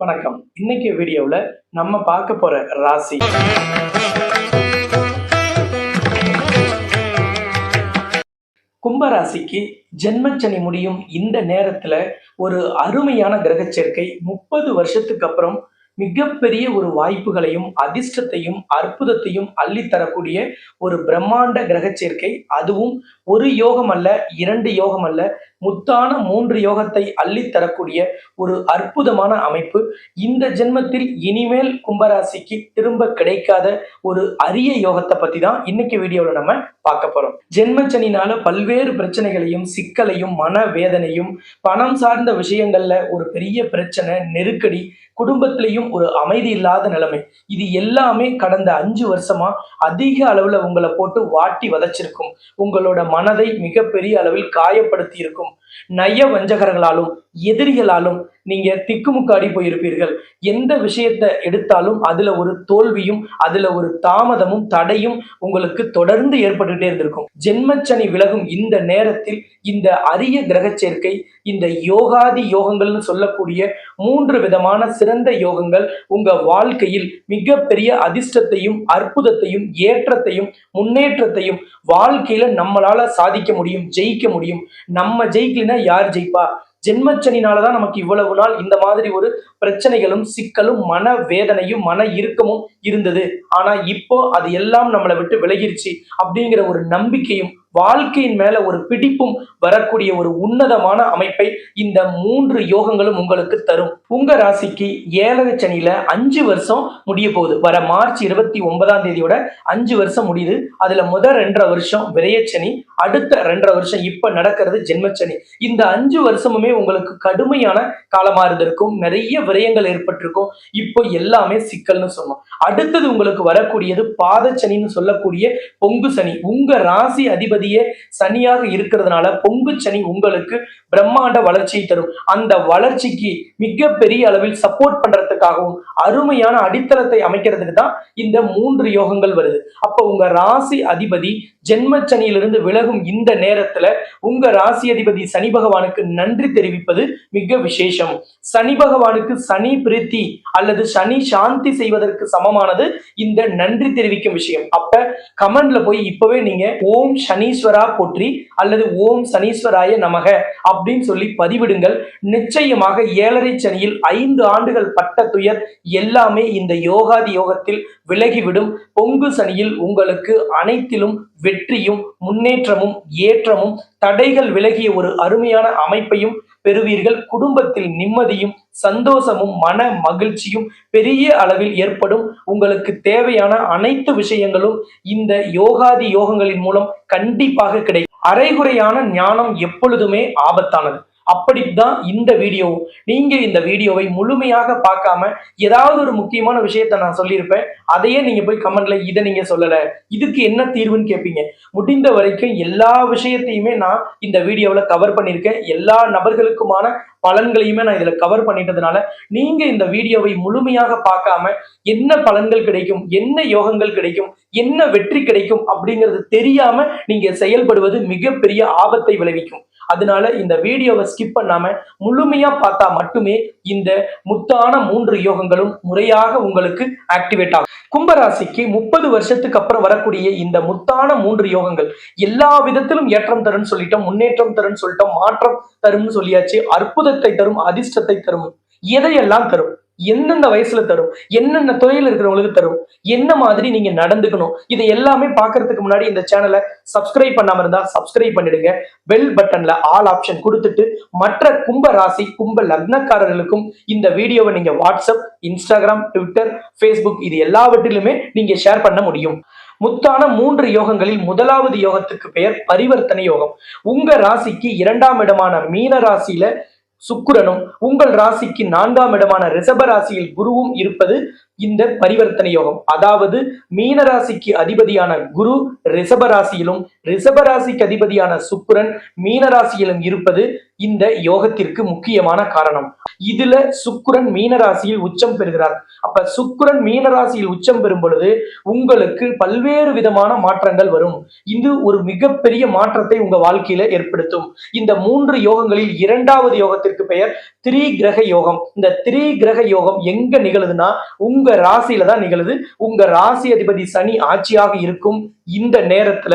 வணக்கம். இன்னைக்கு வீடியோவில் நம்ம பார்க்க போற ராசி. கும்பராசிக்கு ஜென்மச்சனி முடியும் இந்த நேரத்துல ஒரு அருமையான கிரக சேர்க்கை முப்பது வருஷத்துக்கு அப்புறம் மிகப்பெரிய ஒரு வாய்ப்புகளையும் அதிர்ஷ்டத்தையும் அற்புதத்தையும் அள்ளித்தரக்கூடிய ஒரு பிரம்மாண்ட கிரக சேர்க்கை. அதுவும் ஒரு யோகம் அல்ல இரண்டு யோகம் அல்ல முத்தான மூன்று யோகத்தை அள்ளித்தரக்கூடிய ஒரு அற்புதமான அமைப்பு. இந்த ஜென்மத்தில் இனிமேல் கும்பராசிக்கு திரும்ப கிடைக்காத ஒரு அரிய யோகத்தை பத்தி தான் இன்னைக்கு வீடியோவில் நம்ம பார்க்க போறோம். ஜென்மச்சனினால பல்வேறு பிரச்சனைகளையும் சிக்கலையும் மன வேதனையும் பணம் சார்ந்த விஷயங்கள்ல ஒரு பெரிய பிரச்சனை நெருக்கடி குடும்பத்திலையும் ஒரு அமைதி இல்லாத நிலைமை. இது எல்லாமே கடந்த அஞ்சு வருஷமா அதிக அளவுல உங்களை போட்டு வாட்டி வதைச்சிருக்கும். உங்களோட மனதை மிகப்பெரிய அளவில் காயப்படுத்தி இருக்கும் நய வஞ்சகர்களாலும் எதிரிகளாலும் நீங்க திக்குமுக்காடி போயிருப்பீர்கள். எந்த விஷயத்தை எடுத்தாலும் அதுல ஒரு தோல்வியும் அதுல ஒரு தாமதமும் தடையும் உங்களுக்கு தொடர்ந்து ஏற்பட்டுட்டே இருந்திருக்கும். ஜென்மச்சனி விலகும் இந்த நேரத்தில் இந்த அரிய கிரக சேர்க்கை இந்த யோகாதி யோகங்கள்னு சொல்லக்கூடிய மூன்று விதமான சிறந்த யோகங்கள் உங்க வாழ்க்கையில் மிகப்பெரிய அதிர்ஷ்டத்தையும் அற்புதத்தையும் ஏற்றத்தையும் முன்னேற்றத்தையும் வாழ்க்கையில நம்மளால சாதிக்க முடியும் ஜெயிக்க முடியும். நம்ம ஜெயிக்கலைன்னா யார் ஜெயிப்பா? ஜென்மச்சனினால தான் நமக்கு இவ்வளவு நாள் இந்த மாதிரி ஒரு பிரச்சனைகளும் சிக்கலும் மன வேதனையும் மன இறுக்கமும் இருந்தது. ஆனா இப்போ அது எல்லாம் நம்மளை விட்டு விலகிருச்சு அப்படிங்கிற ஒரு நம்பிக்கையும் வாழ்க்கையின் மேல ஒரு பிடிப்பும் வரக்கூடிய ஒரு உன்னதமான அமைப்பை இந்த மூன்று யோகங்களும் உங்களுக்கு தரும். உங்க ராசிக்கு ஏழரை சனியில அஞ்சு வருஷம் முடிய போகுது. வர மார்ச் இருபத்தி ஒன்பதாம் தேதியோட அஞ்சு வருஷம் முடியுது. அதுல முதல் ரெண்டரை வருஷம் விரயச்சனி அடுத்த ரெண்டரை வருஷம் இப்ப நடக்கிறது ஜென்மச்சனி இந்த அஞ்சு வருஷமுமே உங்களுக்கு கடுமையான காலமா இருந்திருக்கும். நிறைய விரயங்கள் ஏற்பட்டிருக்கும். இப்போ எல்லாமே சிக்கல்னு சொன்னோம் அடுத்தது உங்களுக்கு வரக்கூடியது பாதச்சனின்னு சொல்லக்கூடிய பொங்கு சனி. உங்க ராசி அதிபதியே சனியாக இருக்கிறதுனால பொங்கு சனி உங்களுக்கு பிரம்மாண்ட வளர்ச்சியை தரும். அந்த வளர்ச்சிக்கு மிகப்பெரிய அளவில் சப்போர்ட் பண்றதுக்காகவும் அருமையான அடித்தளத்தை அமைக்கிறதுக்கு தான் இந்த மூன்று யோகங்கள் வருது. அப்ப உங்க ராசி அதிபதி ஜென்மச்சனியிலிருந்து விலகும் இந்த நேரத்துல உங்க ராசி அதிபதி சனி பகவானுக்கு நன்றி தெரிவிப்பது மிக விசேஷம். சனி பகவானுக்கு சனி பிரீத்தி அல்லது சனி சாந்தி செய்வதற்கு முக்கியமானது இந்த நன்றி தெரிவிக்கும் விஷயம். அப்ப கமெண்ட்ல போய் இப்பவே நீங்க ஓம் சனீஸ்வரா போற்றி அல்லது ஓம் சனீஸ்வராய நமக அப்படின்னு சொல்லி பதிவிடுங்கள். நிச்சயமாக ஏழரை சனியில் ஐந்து ஆண்டுகள் பட்ட துயர் எல்லாமே இந்த யோகாதி யோகத்தில் விலகிவிடும். பொங்கு சனியில் உங்களுக்கு அனைத்திலும் வெற்றியும் முன்னேற்றமும் ஏற்றமும் தடைகள் விலகிய ஒரு அருமையான அமைப்பையும் பெறுவீர்கள். குடும்பத்தில் நிம்மதியும் சந்தோஷமும் மன மகிழ்ச்சியும் பெரிய அளவில் ஏற்படும். உங்களுக்கு தேவையான அனைத்து விஷயங்களும் இந்த யோகாதி யோகங்களின் மூலம் கண்டிப்பாக கிடைக்கும். அரைகுறையான ஞானம் எப்பொழுதுமே ஆபத்தானது. அப்படித்தான் இந்த வீடியோ. நீங்க இந்த வீடியோவை முழுமையாக பார்க்காம ஏதாவது ஒரு முக்கியமான விஷயத்த நான் சொல்லியிருப்பேன் அதையே நீங்க போய் கமெண்ட்ல இதை நீங்க சொல்லல. இதுக்கு என்ன தீர்வுன்னு கேட்பீங்க முடிந்த வரைக்கும் எல்லா விஷயத்தையுமே நான் இந்த வீடியோவில் கவர் பண்ணியிருக்கேன். எல்லா நபர்களுக்குமான பலன்களையுமே நான் இதுல கவர் பண்ணிட்டதுனால நீங்க இந்த வீடியோவை முழுமையாக பார்க்காம என்ன பலன்கள் கிடைக்கும் என்ன யோகங்கள் கிடைக்கும் என்ன வெற்றி கிடைக்கும் அப்படிங்கிறது தெரியாம நீங்க செயல்படுவது மிகப்பெரிய ஆபத்தை விளைவிக்கும். அதனால இந்த வீடியோவை ஸ்கிப் பண்ணாம முழுமையா பார்த்தா மட்டுமே இந்த முத்தான மூன்று யோகங்களும் முறையாக உங்களுக்கு ஆக்டிவேட் ஆகும். கும்பராசிக்கு முப்பது வருஷத்துக்கு அப்புறம் வரக்கூடிய இந்த முத்தான மூன்று யோகங்கள் எல்லா விதத்திலும் ஏற்றம் தரும்னு சொல்லிட்டோம் முன்னேற்றம் தரும்னு சொல்லிட்டோம் மாற்றம் தரும்னு சொல்லியாச்சு அற்புதத்தை தரும் அதிர்ஷ்டத்தை தரும் எதையெல்லாம் தரும்? எந்தெந்த வயசுல தரும்? என்னென்ன துறையில் இருக்கிறவங்களுக்கு தரும்? என்ன மாதிரி நீங்க நடந்துக்கணும்? இதை எல்லாமே பாக்குறதுக்கு முன்னாடி இந்த சேனலை சப்ஸ்கிரைப் பண்ணாம இருந்தா சப்ஸ்கிரைப் பண்ணிடுங்க. பெல் பட்டன்ல ஆல் ஆப்ஷன் கொடுத்துட்டு மற்ற கும்ப ராசி கும்ப லக்னக்காரர்களுக்கும் இந்த வீடியோவை நீங்க வாட்ஸ்அப் இன்ஸ்டாகிராம் ட்விட்டர் ஃபேஸ்புக் இது எல்லாவற்றிலுமே நீங்க ஷேர் பண்ண முடியும். முத்தான மூன்று யோகங்களில் முதலாவது யோகத்துக்கு பெயர் பரிவர்த்தனை யோகம். உங்க ராசிக்கு இரண்டாம் இடமான மீன ராசியில சுக்கிரனும் உங்கள் ராசிக்கு நான்காம் இடமான ரிஷப ராசியில் குருவும் இருப்பது இந்த பரிவர்த்தனை யோகம். அதாவது மீன ராசிக்கு அதிபதியான குரு ரிஷப ராசியிலும் ரிஷப ராசிக்கு அதிபதியான சுக்கிரன் மீன ராசியிலும் இருப்பது இந்த யோகத்திற்கு முக்கியமான காரணம். இதுல சுக்குரன் மீனராசியில் உச்சம் பெறுகிறார். அப்ப சுக்குரன் மீனராசியில் உச்சம் பெறும் பொழுது உங்களுக்கு பல்வேறு விதமான மாற்றங்கள் வரும். இது ஒரு மிகப்பெரிய மாற்றத்தை உங்க வாழ்க்கையில ஏற்படுத்தும். இந்த மூன்று யோகங்களில் இரண்டாவது யோகத்திற்கு பெயர் திரி கிரக யோகம். இந்த திரி கிரக யோகம் எங்க நிகழுதுன்னா உங்க ராசியில தான் நிகழுது. உங்க ராசி அதிபதி சனி ஆட்சியாக இருக்கும் இந்த நேரத்துல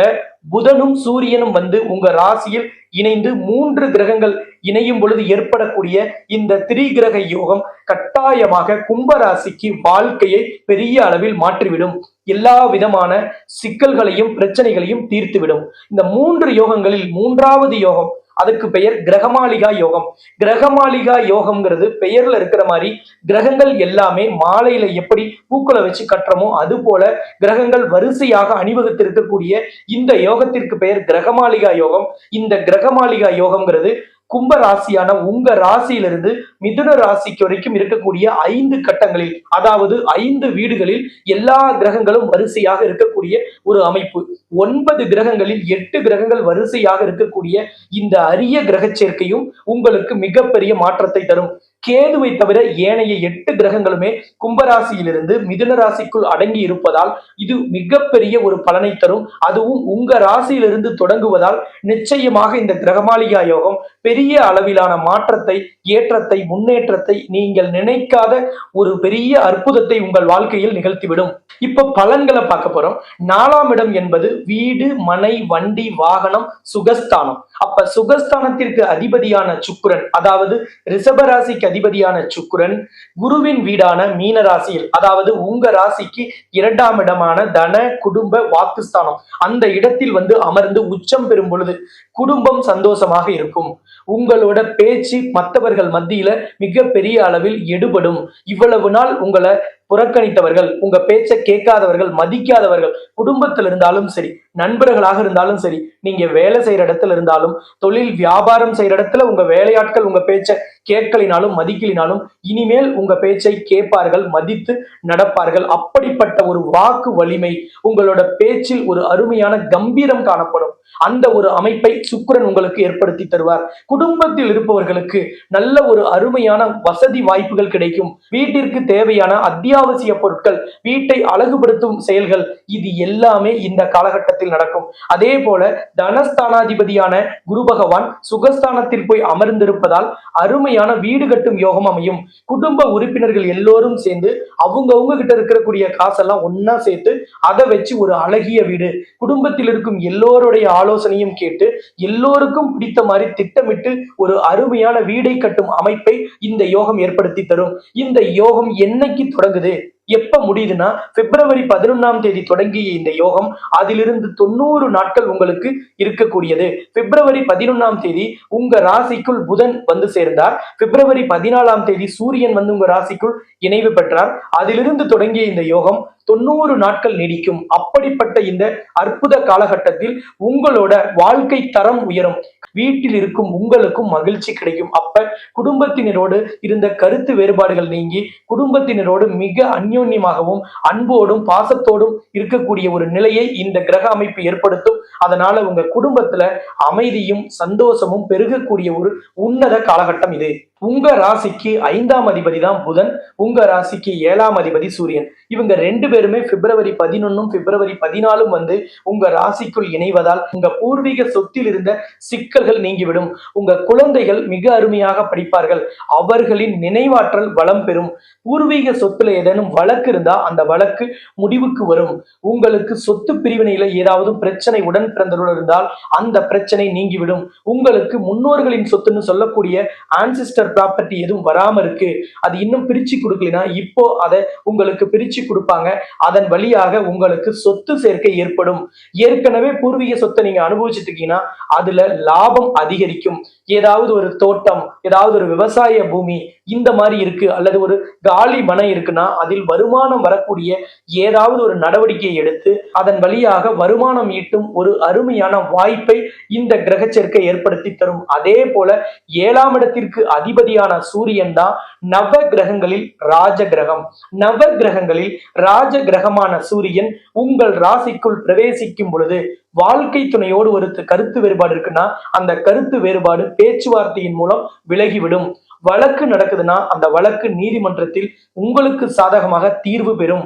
புதனும் சூரியனும் வந்து உங்க ராசியில் இணைந்து மூன்று கிரகங்கள் இணையும் பொழுது ஏற்படக்கூடிய இந்த திரிகிரக யோகம் கட்டாயமாக கும்பராசிக்கு வாழ்க்கையை பெரிய அளவில் மாற்றிவிடும். எல்லா விதமான சிக்கல்களையும் பிரச்சனைகளையும் தீர்த்துவிடும். இந்த மூன்று யோகங்களில் மூன்றாவது யோகம் அதுக்கு பெயர் கிரகமாளிகா யோகம். கிரகமாளிகா யோகம்ங்கிறது பெயர்ல இருக்கிற மாதிரி கிரகங்கள் எல்லாமே மாலையில எப்படி பூக்களை வச்சு கட்டுறமோ அது போல கிரகங்கள் வரிசையாக அணிவகுத்திருக்கக்கூடிய இந்த யோகத்திற்கு பெயர் கிரகமாளிகா யோகம். இந்த கிரகமாளிகா யோகம்ங்கிறது கும்ப ராசியான உங்க ராசியிலிருந்து மிதுன ராசிக்கு வரைக்கும் இருக்கக்கூடிய ஐந்து கட்டங்களில் அதாவது ஐந்து வீடுகளில் எல்லா கிரகங்களும் வரிசையாக இருக்கக்கூடிய ஒரு அமைப்பு. ஒன்பது கிரகங்களில் எட்டு கிரகங்கள் வரிசையாக இருக்கக்கூடிய இந்த அரிய கிரக சேர்க்கையும் உங்களுக்கு மிகப்பெரிய மாற்றத்தை தரும். கேதுவை தவிர ஏனைய எட்டு கிரகங்களுமே கும்பராசியிலிருந்து மிதுன ராசிக்குள் அடங்கி இருப்பதால் இது மிகப்பெரிய ஒரு பலனை தரும். அதுவும் உங்க ராசியிலிருந்து தொடங்குவதால் நிச்சயமாக இந்த கிரகமாளிகா யோகம் பெரிய அளவிலான மாற்றத்தை ஏற்றத்தை முன்னேற்றத்தை நீங்கள் நினைக்காத ஒரு பெரிய அற்புதத்தை உங்கள் வாழ்க்கையில் நிகழ்த்திவிடும். இப்ப பலன்களை பார்க்க போறோம். நாலாம் இடம் என்பது வீடு மனை வண்டி வாகனம் சுகஸ்தானம். அப்ப சுகஸ்தானத்திற்கு அதிபதியான சுக்குரன் அதாவது ரிஷபராசிக்கு அதிபதியான சுக்குரன் குருவின் வீடான மீன ராசியில் அதாவது உங்க ராசிக்கு இரண்டாம் இடமான தன குடும்ப வாக்குஸ்தானம் அந்த இடத்தில் வந்து அமர்ந்து உச்சம் பெறும் பொழுது குடும்பம் சந்தோஷமாக இருக்கும். உங்களோட பேச்சு மற்றவர்கள் மத்தியில மிக பெரிய அளவில் எடுபடும். இவ்வளவு நாள் உங்களை புறக்கணித்தவர்கள் உங்க பேச்சை கேட்காதவர்கள் மதிக்காதவர்கள் குடும்பத்தில் இருந்தாலும் சரி நண்பர்களாக இருந்தாலும் சரி நீங்க வேலை செய்யற இடத்துல இருந்தாலும் தொழில் வியாபாரம் செய்யற இடத்துல உங்க வேலையாட்கள் உங்க பேச்சை கேட்கலினாலும் மதிக்கலினாலும் இனிமேல் உங்க பேச்சை கேட்பார்கள் மதித்து நடப்பார்கள். அப்படிப்பட்ட ஒரு வாக்கு வலிமை உங்களோட பேச்சில் ஒரு அருமையான கம்பீரம் காணப்படும். அந்த ஒரு அமைப்பை சுக்கரன் உங்களுக்கு ஏற்படுத்தி தருவார். குடும்பத்தில் இருப்பவர்களுக்கு நல்ல ஒரு அருமையான வசதி வாய்ப்புகள் கிடைக்கும். வீட்டிற்கு தேவையான அத்திய அத்தியாவசிய பொருட்கள் வீட்டை அழகுபடுத்தும் செயல்கள் இது எல்லாமே இந்த காலகட்டத்தில் நடக்கும். அதே போல தனஸ்தானாதிபதியான குரு பகவான் சுகஸ்தானத்தில் போய் அமர்ந்திருப்பதால் அருமையான வீடு கட்டும் யோகம் அமையும். குடும்ப உறுப்பினர்கள் எல்லோரும் சேர்ந்து அவங்கவுங்க கிட்ட இருக்கக்கூடிய காசெல்லாம் ஒன்னா சேர்த்து அதை வச்சு ஒரு அழகிய வீடு. குடும்பத்தில் இருக்கும் எல்லோருடைய ஆலோசனையும் கேட்டு எல்லோருக்கும் பிடித்த மாதிரி திட்டமிட்டு ஒரு அருமையான வீடை கட்டும் அமைப்பை இந்த யோகம் ஏற்படுத்தி தரும். இந்த யோகம் என்னைக்கு தொடங்குது? எப்ப முடியுதுன்னா பிப்ரவரி பதினொன்னாம் தேதி தொடங்கிய இந்த யோகம் அதிலிருந்து தொண்ணூறு நாட்கள் உங்களுக்கு இருக்கக்கூடியது. பிப்ரவரி பதினொன்னாம் தேதி உங்க ராசிக்குள் புதன் வந்து சேர்ந்தார். பிப்ரவரி பதினாலாம் தேதி சூரியன் வந்து உங்க ராசிக்குள் இணைவு பெற்றார். அதிலிருந்து தொடங்கிய இந்த யோகம் தொண்ணூறு நாட்கள் நீடிக்கும். அப்படிப்பட்ட இந்த அற்புத காலகட்டத்தில் உங்களோட வாழ்க்கை தரம் உயரும். வீட்டில் இருக்கும் உங்களுக்கும் மகிழ்ச்சி கிடைக்கும். அப்ப குடும்பத்தினரோடு இருந்த கருத்து வேறுபாடுகள் நீங்கி குடும்பத்தினரோடு மிக அந்யோன்யமாகவும் அன்போடும் பாசத்தோடும் இருக்கக்கூடிய ஒரு நிலையை இந்த கிரக அமைப்பு ஏற்படுத்தும். அதனால உங்க குடும்பத்துல அமைதியும் சந்தோஷமும் பெருகக்கூடிய ஒரு உன்னத காலகட்டம் இது. உங்க ராசிக்கு ஐந்தாம் அதிபதி தான் புதன் உங்க ராசிக்கு ஏழாம் அதிபதி சூரியன். இவங்க ரெண்டு பேருமே பிப்ரவரி பதினொன்னும் பிப்ரவரி பதினாலும் வந்து உங்க ராசிக்குள் இணைவதால் உங்க பூர்வீக சொத்தில் இருந்த சிக்கல்கள் நீங்கிவிடும். உங்க குழந்தைகள் மிக அருமையாக படிப்பார்கள். அவர்களின் நினைவாற்றல் வளம் பெறும். பூர்வீக சொத்துல ஏதேனும் வழக்கு இருந்தா அந்த வழக்கு முடிவுக்கு வரும். உங்களுக்கு சொத்து பிரிவினையில ஏதாவது பிரச்சனை உடன் பிறந்தவர்கள் இருந்தால் அந்த பிரச்சனை நீங்கிவிடும். உங்களுக்கு முன்னோர்களின் சொத்துன்னு சொல்லக்கூடிய ஆன்சிஸ்டர் ப்ராப்பர்ட்டி எதுவும் வராம இருக்கு அது இன்னும் பிரிச்சு கொடுக்கலனா இப்போ அதை உங்களுக்கு பிரிச்சு கொடுப்பாங்க. அதன் வழியாக உங்களுக்கு சொத்து சேர்க்கை ஏற்படும். ஏற்கனவே பூர்வீக சொத்தை நீங்க அனுபவிச்சுட்டு இருக்கீங்கன்னா அதுல லாபம் அதிகரிக்கும். ஏதாவது ஒரு தோட்டம் ஏதாவது ஒரு விவசாய பூமி இந்த மாதிரி இருக்கு அல்லது ஒரு காலி மனை இருக்குன்னா அதில் வருமானம் வரக்கூடிய ஏதாவது ஒரு நடவடிக்கை எடுத்து அதன் வழியாக வருமானம் ஈட்டும் ஒரு அருமையான வாய்ப்பை இந்த கிரக சேர்க்கை ஏற்படுத்தி தரும். அதே போல ஏழாம் இடத்திற்கு அதிபதி அதிபதியான சூரியன் தான் நவ கிரகங்களில் ராஜ கிரகம் நவ கிரகங்களில் ராஜ கிரகமான சூரியன் உங்கள் ராசிக்குள் பிரவேசிக்கும் பொழுது வாழ்க்கை துணையோடு ஒரு கருத்து வேறுபாடு இருக்குன்னா அந்த கருத்து வேறுபாடு பேச்சுவார்த்தையின் மூலம் விலகிவிடும். வழக்கு நடக்குதுன்னா அந்த வழக்கு நீதிமன்றத்தில் உங்களுக்கு சாதகமாக தீர்வு பெறும்.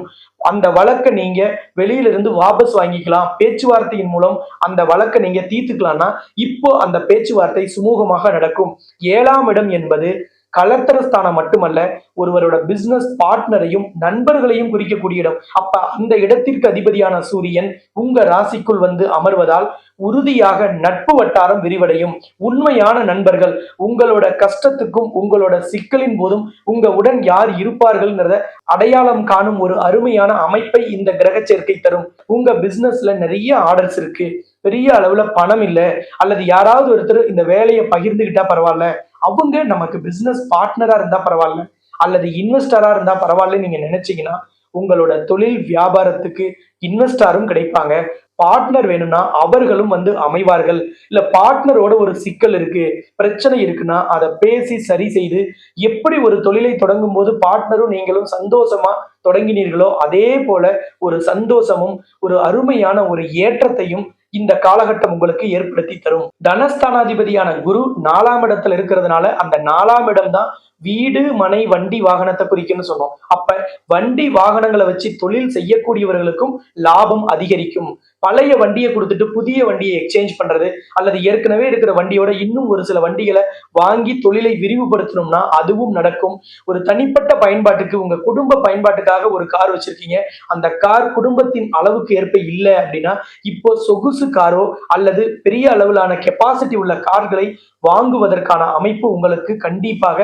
அந்த வழக்கை நீங்க வெளியிலிருந்து வாபஸ் வாங்கிக்கலாம். பேச்சுவார்த்தையின் மூலம் அந்த வழக்கை நீங்க தீர்த்துக்கலாம்னா இப்போ அந்த பேச்சுவார்த்தை சுமூகமாக நடக்கும். ஏழாம் இடம் என்பது கலத்தரஸ்தானம் மட்டுமல்ல ஒருவரோட பிசினஸ் பார்ட்னரையும் நண்பர்களையும் குறிக்கக்கூடிய இடம். அப்ப அந்த இடத்திற்கு அதிபதியான சூரியன் உங்க ராசிக்குள் வந்து அமர்வதால் உறுதியாக நட்பு வட்டாரம் விரிவடையும். உண்மையான நண்பர்கள் உங்களோட கஷ்டத்துக்கும் உங்களோட சிக்கலின் போதும் உங்க உடன் யார் இருப்பார்கள்ங்கிறத அடையாளம் காணும் ஒரு அருமையான அமைப்பை இந்த கிரக சேர்க்கை தரும். உங்க பிசினஸ்ல நிறைய ஆர்டர்ஸ் இருக்கு. பெரிய அளவுல பணம் இல்லை. அல்லது யாராவது ஒருத்தர் இந்த வேலையை பகிர்ந்துகிட்டா பரவாயில்ல. அவங்க நமக்கு பிசினஸ் பார்ட்னரா இருந்தா பரவாயில்ல. அல்லது இன்வெஸ்டரா இருந்தா பரவாயில்ல நீங்க நினைச்சீங்கன்னா உங்களோட தொழில் வியாபாரத்துக்கு இன்வெஸ்டாரும் கிடைப்பாங்க. பார்ட்னர் வேணும்னா அவர்களும் வந்து அமைவார்கள். இல்ல பார்ட்னரோட ஒரு சிக்கல் இருக்கு பிரச்சனை இருக்குன்னா அதை பேசி சரி செய்து எப்படி ஒரு தொழிலை தொடங்கும் போது பார்ட்னரும் நீங்களும் சந்தோஷமா தொடங்கினீர்களோ அதே போல ஒரு சந்தோஷமும் ஒரு அருமையான ஒரு ஏற்றத்தையும் இந்த காலகட்டம் உங்களுக்கு ஏற்படுத்தி தரும். தனஸ்தானாதிபதியான குரு நாலாம் இடத்துல இருக்கிறதுனால அந்த நாலாம் இடம் தான் வீடு மனை வண்டி வாகனத்தை குறிக்கும்னு சொன்னோம். அப்ப வண்டி வாகனங்களை வச்சு தொழில் செய்யக்கூடியவர்களுக்கும் லாபம் அதிகரிக்கும். பழைய வண்டியை கொடுத்துட்டு புதிய வண்டியை எக்ஸ்சேஞ்ச் பண்றது அல்லது ஏற்கனவே இருக்கிற வண்டியோட இன்னும் ஒரு சில வண்டிகளை வாங்கி தொழிலை விரிவுபடுத்தணும்னா அதுவும் நடக்கும். ஒரு தனிப்பட்ட பயன்பாட்டுக்கு உங்க குடும்ப பயன்பாட்டுக்காக ஒரு கார் வச்சிருக்கீங்க. அந்த கார் குடும்பத்தின் அளவுக்கு ஏற்ப இல்லை அப்படின்னா இப்போ சொகுசு காரோ அல்லது பெரிய அளவிலான கெப்பாசிட்டி உள்ள கார்களை வாங்குவதற்கான அமைப்பு உங்களுக்கு கண்டிப்பாக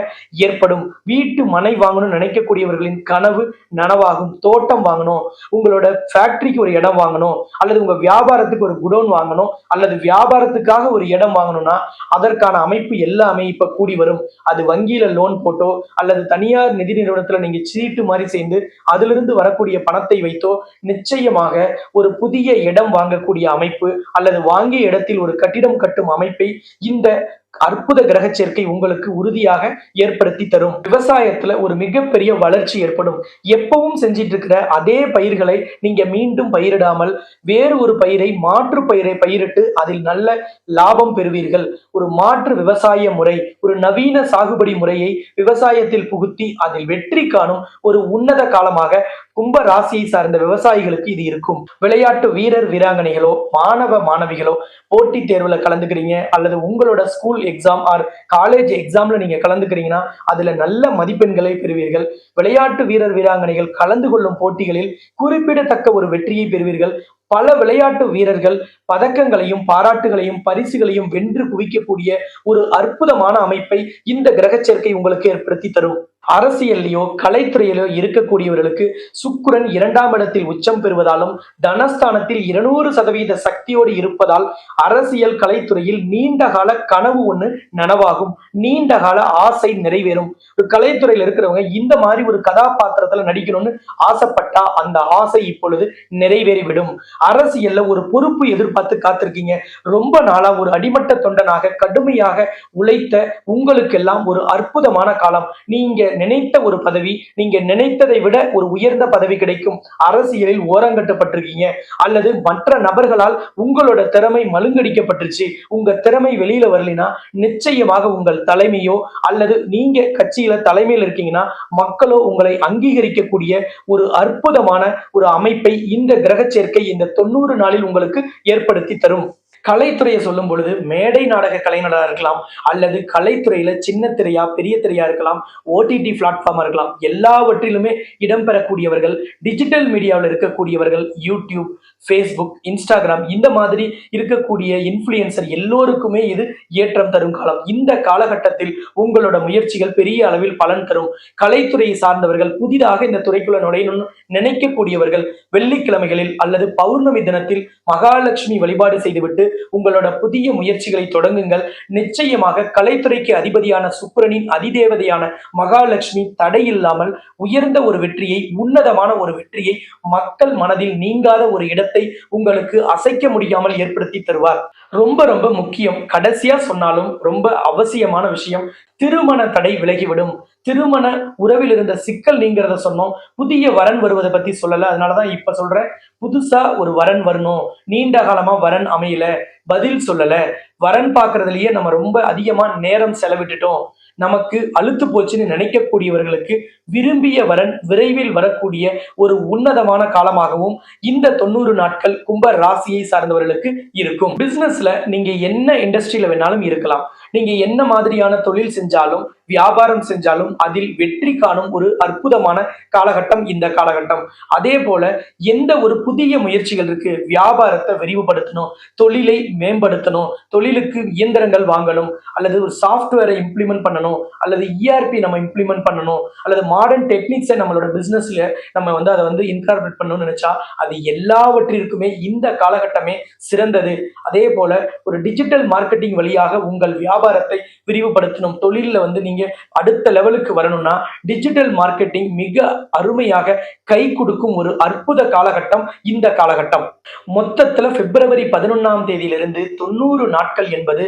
ஏற்படும். வீட்டு மனை வாங்கணும்னு நினைக்கக்கூடியவர்களின் கனவு நனவாகும். தோட்டம் வாங்கணும். உங்களோட ஃபேக்டரிக்கு ஒரு இடம் வாங்கணும். அல்லது உங்க வியாபாரத்துக்கு ஒரு குடோன் வாங்கணும் அல்லது வியாபாரத்துக்காக ஒரு இடம் வாங்கணும்னா அதற்கான அமைப்பு எல்லாமே இப்ப கூடி வரும். அது வங்கியில லோன் போட்டோ அல்லது தனியார் நிதி நிறுவனத்துல நீங்க சீட்டு மாதிரி சேர்ந்து அதிலிருந்து வரக்கூடிய பணத்தை வைத்தோ நிச்சயமாக ஒரு புதிய இடம் வாங்கக்கூடிய அமைப்பு அல்லது வாங்கிய இடத்தில் ஒரு கட்டிடம் கட்டும் அமைப்பை இந்த அற்புத கிரக சேர்க்கை உங்களுக்கு உறுதியாக ஏற்படுத்தி தரும். விவசாயத்துல ஒரு மிகப்பெரிய வளர்ச்சி ஏற்படும். எப்பவும் செஞ்சிட்டு இருக்கிற அதே பயிர்களை நீங்க மீண்டும் பயிரிடாமல் வேறு ஒரு பயிரை மாற்று பயிரை பயிரிட்டு அதில் நல்ல லாபம் பெறுவீர்கள். ஒரு மாற்று விவசாய முறை ஒரு நவீன சாகுபடி முறையை விவசாயத்தில் புகுத்தி அதில் வெற்றி காணும் ஒரு உன்னத காலமாக கும்ப ராசியை சார்ந்த விவசாயிகளுக்கு இது இருக்கும். விளையாட்டு வீரர் வீராங்கனைகளோ மாணவ மாணவிகளோ போட்டித் தேர்வுல கலந்துக்கிறீங்க அல்லது உங்களோட ஸ்கூல் எக்ஸாம் ஆர் காலேஜ் எக்ஸாம்ல நீங்க கலந்துக்கிறீங்கன்னா அதுல நல்ல மதிப்பெண்களை பெறுவீர்கள். விளையாட்டு வீரர் வீராங்கனைகள் கலந்து கொள்ளும் போட்டிகளில் குறிப்பிடத்தக்க ஒரு வெற்றியை பெறுவீர்கள். பல விளையாட்டு வீரர்கள் பதக்கங்களையும் பாராட்டுகளையும் பரிசுகளையும் வென்று குவிக்கக்கூடிய ஒரு அற்புதமான அமைப்பை இந்த கிரக சேர்க்கை உங்களுக்கு ஏற்படுத்தி தரும். அரசியல்லையோ கலைத்துறையிலோ இருக்கக்கூடியவர்களுக்கு சுக்குரன் இரண்டாம் இடத்தில் உச்சம் பெறுவதாலும் தனஸ்தானத்தில் இருநூறு சதவீத சக்தியோடு இருப்பதால் அரசியல் கலைத்துறையில் நீண்ட கால கனவு ஒண்ணு நனவாகும். நீண்ட கால ஆசை நிறைவேறும். ஒரு கலைத்துறையில் இருக்கிறவங்க இந்த மாதிரி ஒரு கதாபாத்திரத்துல நடிக்கணும்னு ஆசைப்பட்டா அந்த ஆசை இப்பொழுது நிறைவேறிவிடும். அரசியல்ல ஒரு பொறுப்பு எதிர்பார்த்து காத்திருக்கீங்க. ரொம்ப நாளா ஒரு அடிமட்ட தொண்டனாக கடுமையாக உழைத்த உங்களுக்கெல்லாம் ஒரு அற்புதமான காலம். நீங்க நினைத்த ஒரு பதவி நீங்க நினைத்ததை விட ஒரு உயர்ந்த பதவி கிடைக்கும். அரசியலில் ஓரங்கட்டப்பட்டிருக்கீங்க அல்லது மற்ற நபர்களால் உங்களோட திறமை மழுங்கடிக்கப்பட்டுருச்சு. உங்க திறமை வெளியில வரலினா நிச்சயமாக உங்கள் தலைமையோ அல்லது நீங்க கட்சியில தலைமையில் இருக்கீங்கன்னா மக்களோ உங்களை அங்கீகரிக்கக்கூடிய ஒரு அற்புதமான ஒரு அமைப்பை இந்த கிரக சேர்க்கை இந்த தொண்ணூறு நாளில் உங்களுக்கு ஏற்படுத்தி தரும். கலைத்துறையை சொல்லும் பொழுது மேடை நாடக கலைஞராக இருக்கலாம் அல்லது கலைத்துறையில சின்ன திரையா பெரிய திரையா இருக்கலாம் ஓடிடி பிளாட்ஃபார்மா இருக்கலாம் எல்லாவற்றிலுமே இடம்பெறக்கூடியவர்கள் டிஜிட்டல் மீடியாவில் இருக்கக்கூடியவர்கள் யூடியூப் ஃபேஸ்புக் இன்ஸ்டாகிராம் இந்த மாதிரி இருக்கக்கூடிய இன்ஃப்ளூயன்சர் எல்லோருக்குமே இது ஏற்றம் தரும் காலம். இந்த காலகட்டத்தில் உங்களோட முயற்சிகள் பெரிய அளவில் பலன் தரும். கலைத்துறையை சார்ந்தவர்கள் புதிதாக இந்த துறைக்குள்ள நுழையணும்னு நினைக்கக்கூடியவர்கள் வெள்ளிக்கிழமைகளில் அல்லது பௌர்ணமி தினத்தில் மகாலட்சுமி வழிபாடு செய்துவிட்டு உங்களோட புதிய முயற்சிகளை தொடங்குங்கள். நிச்சயமாக கலைத்துறைக்கு அதிபதியான சுக்கரனின் அதிதேவதையான மகாலட்சுமி தடையில்லாமல் உயர்ந்த ஒரு வெற்றியை உன்னதமான ஒரு வெற்றியை மக்கள் மனதில் நீங்காத ஒரு இடத்தை உங்களுக்கு அசைக்க முடியாமல் ஏற்படுத்தி தருவார். ரொம்ப ரொம்ப முக்கியம். கடைசியா சொன்னாலும் ரொம்ப அவசியமான விஷயம் திருமண தடை விலகிவிடும். திருமண உறவில் இருந்த சிக்கல் நீங்கிறத சொன்னோம். புதிய வரன் வருவதை பத்தி சொல்லல. அதனாலதான் இப்ப சொல்றேன். புதுசா ஒரு வரன் வரணும். நீண்ட காலமா வரன் அமையல. பதில் சொல்லல. வரன் பாக்குறதுலயே நம்ம ரொம்ப அதிகமா நேரம் செலவிட்டுட்டோம். நமக்கு அழுத்து போச்சுன்னு நினைக்கக்கூடியவர்களுக்கு விரும்பிய வரன் விரைவில் வரக்கூடிய ஒரு உன்னதமான காலமாகவும் இந்த தொண்ணூறு நாட்கள் கும்ப ராசியை சார்ந்தவர்களுக்கு இருக்கும். பிசினஸ்ல நீங்க என்ன இண்டஸ்ட்ரியில வேணாலும் இருக்கலாம். நீங்க என்ன மாதிரியான தொழில் செஞ்சாலும் வியாபாரம் செஞ்சாலும் அதில் வெற்றி காணும் ஒரு அற்புதமான காலகட்டம் இந்த காலகட்டம். அதே போல எந்த ஒரு புதிய முயற்சிகள் இருக்கு வியாபாரத்தை விரிவுபடுத்தணும் தொழிலை மேம்படுத்தணும் தொழிலுக்கு இயந்திரங்கள் வாங்கணும் அல்லது ஒரு சாஃப்ட்வேரை இம்ப்ளிமெண்ட் பண்ணணும் அல்லது இஆர்பி நம்ம இம்ப்ளிமெண்ட் பண்ணணும் அல்லது மாடர்ன் டெக்னிக்ஸை நம்மளோட பிசினஸ்ல நம்ம வந்து அதை வந்து இன்கார்பரேட் பண்ணணும்னு நினைச்சா அது எல்லாவற்றிற்குமே இந்த காலகட்டமே சிறந்தது. அதே போல ஒரு டிஜிட்டல் மார்க்கெட்டிங் வழியாக உங்கள் வியாபாரத்தை விரிவுபடுத்தணும். தொழிலில் வந்து நீங்க அடுத்த லெவலுக்கு வரணும்னா டிஜிட்டல் மார்க்கெட்டிங் மிக அருமையாக கை கொடுக்கும் ஒரு அற்புத காலகட்டம் இந்த காலகட்டம். மொத்தத்துல பிப்ரவரி பதினொன்னாம் தேதியிலிருந்து தொண்ணூறு நாட்கள் என்பது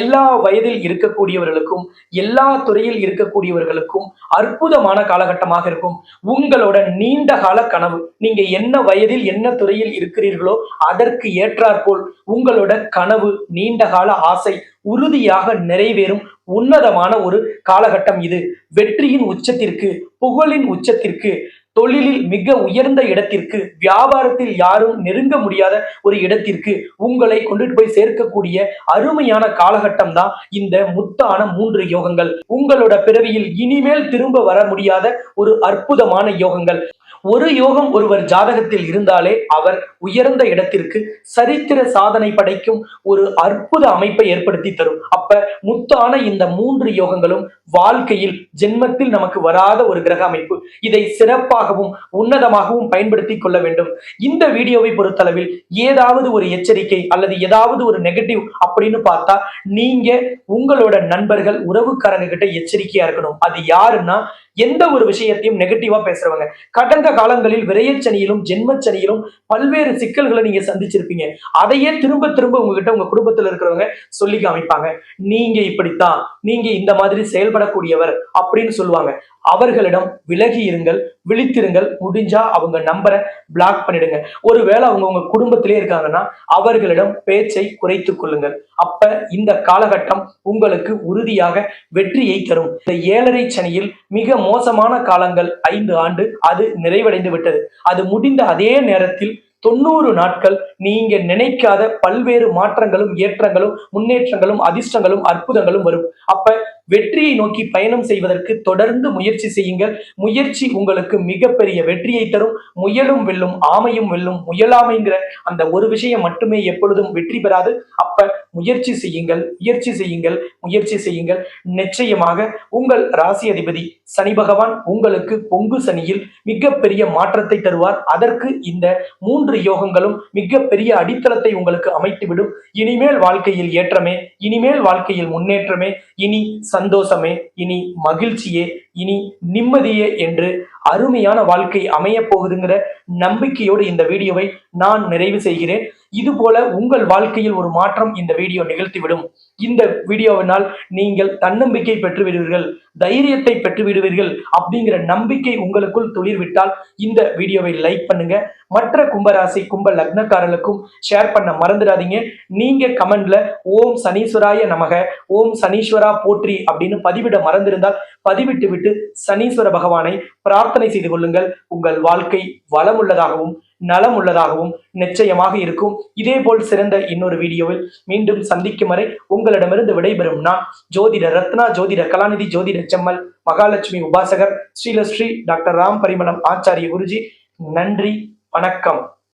எல்லா வயதில் இருக்கக்கூடியவர்களுக்கும் எல்லா துறையில் இருக்கக்கூடியவர்களுக்கும் அற்புதமான காலகட்டமாக இருக்கும். உங்களோட நீண்ட கால கனவு நீங்க என்ன வயதில் என்ன துறையில் இருக்கிறீர்களோ அதற்கு ஏற்றாற்போல் உங்களோட கனவு நீண்ட கால ஆசை உறுதியாக நிறைவேறும் உன்னதமான ஒரு காலகட்டம் இது. வெற்றியின் உச்சத்திற்கு புகழின் உச்சத்திற்கு தொழிலில் மிக உயர்ந்த இடத்திற்கு வியாபாரத்தில் யாரும் நெருங்க முடியாத ஒரு இடத்திற்கு உங்களை கொண்டுட்டு போய் சேர்க்கக்கூடிய அருமையான காலகட்டம் தான் இந்த முத்தான மூன்று யோகங்கள். உங்களோட பிறவியில் இனிமேல் திரும்ப வர முடியாத ஒரு அற்புதமான யோகங்கள். ஒரு யோகம் ஒருவர் ஜாதகத்தில் இருந்தாலே அவர் உயர்ந்த இடத்திற்கு சரித்திர சாதனை படைக்கும் ஒரு அற்புத அமைப்பை ஏற்படுத்தி தரும். அப்ப முத்தான இந்த மூன்று யோகங்களும் வாழ்க்கையில் ஜென்மத்தில் நமக்கு வராத ஒரு கிரக அமைப்பு. இதை சிறப்பாகவும் உன்னதமாகவும் பயன்படுத்தி கொள்ள வேண்டும். இந்த வீடியோவை பொறுத்தளவில் ஏதாவது ஒரு எச்சரிக்கை அல்லது ஏதாவது ஒரு நெகட்டிவ் அப்படின்னு பார்த்தா நீங்க உங்களோட நண்பர்கள் உறவுக்காரங்க கிட்ட எச்சரிக்கையா இருக்கணும். அது யாருன்னா எந்த ஒரு விஷயத்தையும் நெகட்டிவா பேசுறவங்க. கடந்த காலங்களில் விரையச்சனியிலும் ஜென்மச்சனியிலும் பல்வேறு சிக்கல்களை நீங்க சந்திச்சிருப்பீங்க. அதையே திரும்ப திரும்ப உங்ககிட்ட உங்க குடும்பத்துல இருக்கிறவங்க சொல்லி காமிப்பாங்க. நீங்க இப்படித்தான் நீங்க இந்த மாதிரி செயல்படக்கூடியவர் அப்படின்னு சொல்லுவாங்க. அவர்களிடம் விலகி இருங்கள் விழித்திருங்கள். முடிஞ்சா அவங்க நம்பரை பிளாக் பண்ணிடுங்க. ஒருவேளை அவங்க உங்க குடும்பத்திலே இருக்காங்கன்னா அவர்களிடம் பேச்சை குறைத்துக் கொள்ளுங்கள். அப்ப இந்த காலகட்டம் உங்களுக்கு உறுதியாக வெற்றியை தரும். இந்த ஏழரை சனியில் மிக மோசமான காலங்கள் ஐந்து ஆண்டு அது நிறைவடைந்து விட்டது. அது முடிந்த அதே நேரத்தில் தொண்ணூறு நாட்கள் நீங்க நினைக்காத பல்வேறு மாற்றங்களும் ஏற்றங்களும் முன்னேற்றங்களும் அதிர்ஷ்டங்களும் அற்புதங்களும் வரும். அப்ப வெற்றியை நோக்கி பயணம் செய்வதற்கு தொடர்ந்து முயற்சி செய்யுங்கள். முயற்சி உங்களுக்கு மிகப்பெரிய வெற்றியை தரும். முயலும் வெல்லும் ஆமையும் வெல்லும் முயலாமைங்கிற அந்த ஒரு விஷயம் மட்டுமே எப்பொழுதும் வெற்றி பெறாது. அப்ப முயற்சி செய்யுங்கள் முயற்சி செய்யுங்கள் முயற்சி செய்யுங்கள். நிச்சயமாக உங்கள் ராசி அதிபதி சனி பகவான் உங்களுக்கு பொங்கு சனியில் மிகப்பெரிய மாற்றத்தை தருவார். அதற்கு இந்த மூன்று யோகங்களும் மிகப்பெரிய அடித்தளத்தை உங்களுக்கு அமைத்துவிடும். இனிமேல் வாழ்க்கையில் ஏற்றமே இனிமேல் வாழ்க்கையில் முன்னேற்றமே இனி சந்தோஷமே இனி மகிழ்ச்சியே இனி நிம்மதியே என்று அருமையான வாழ்க்கை அமைய போகுதுங்கிற நம்பிக்கையோடு இந்த வீடியோவை நான் நிறைவு செய்கிறேன். இது போல உங்கள் வாழ்க்கையில் ஒரு மாற்றம் இந்த வீடியோ நிகழ்த்திவிடும். இந்த வீடியோவினால் நீங்கள் தன்னம்பிக்கை பெற்று விடுவீர்கள் தைரியத்தை பெற்று விடுவீர்கள் அப்படிங்கிற நம்பிக்கை உங்களுக்குள் துளிர்விட்டால் இந்த வீடியோவை லைக் பண்ணுங்க. மற்ற கும்பராசி கும்ப லக்னக்காரர்களுக்கும் ஷேர் பண்ண மறந்துடாதீங்க. நீங்க கமெண்ட்ல ஓம் சனீஸ்வராய நமக ஓம் சனீஸ்வரா போற்றி அப்படின்னு பதிவிட மறந்திருந்தால் பதிவிட்டு விட்டு சனீஸ்வர பகவானை பிரார்த்தனை செய்து கொள்ளுங்கள். உங்கள் வாழ்க்கை வளமுள்ளதாகவும் நலம் உள்ளதாகவும் நிச்சயமாக இருக்கும். இதே போல் சிறந்த இன்னொரு வீடியோவில் மீண்டும் சந்திக்கும் வரை உங்களிடமிருந்து விடைபெறும் நான் ஜோதிட ரத்னா ஜோதிட கலாநிதி ஜோதிட செம்மல் மகாலட்சுமி உபாசகர் ஸ்ரீலஸ்ரீ டாக்டர் ராம் பரிமளம் ஆச்சாரிய குருஜி. நன்றி வணக்கம்.